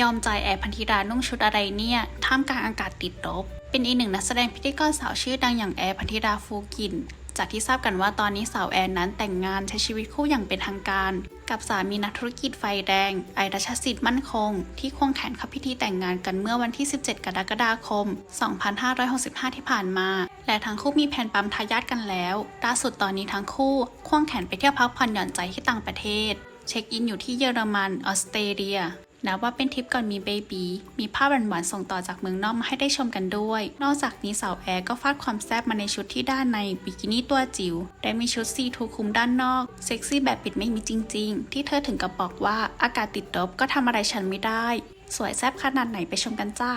ยอมใจแอร์พันธิดานุ่งชุดอะไรเนี่ย ท่ามกลางอากาศติดลบ เป็นอีกหนึ่งนักแสดงพิธีกรสาวชื่อดังอย่างแอร์พันธิดาฟูกิน จากที่ทราบกันว่าตอนนี้สาวแอนนั้นแต่งงานใช้ชีวิตคู่อย่างเป็นทางการ กับสามีนักธุรกิจไฟแดง ไอรัชสิทธิ์มั่นคง ที่ควงแขนเข้าพิธีแต่งงานกันเมื่อวันที่ 17 กรกฎาคม 2565 ที่ผ่านมา และทั้งคู่มีแผนปั๊มทายาทกันแล้วล่าสุดตอนนี้ทั้งคู่ควงแขนไปเที่ยวพักผ่อนหย่อนใจที่ต่างประเทศ เช็คอินอยู่ที่เยอรมัน ออสเตรเลีย นับว่าเป็นทริปก่อนมีเบบีมีภาพหวานๆส่งต่อจากเมืองนอกมาให้ได้ชมกันด้วย นอกจากนี้สาวแอร์ก็ฟาดความแซ่บมาในชุดที่ด้านในบิกินี่ตัวจิ๋วได้มีชุดซีทูคุมด้านนอกเซ็กซี่แบบปิดไม่มีจริง ๆ ที่เธอถึงกับบอกว่าอากาศติดลบก็ทำอะไรฉันไม่ได้ สวยแซ่บขนาดไหนไปชมกันจ้า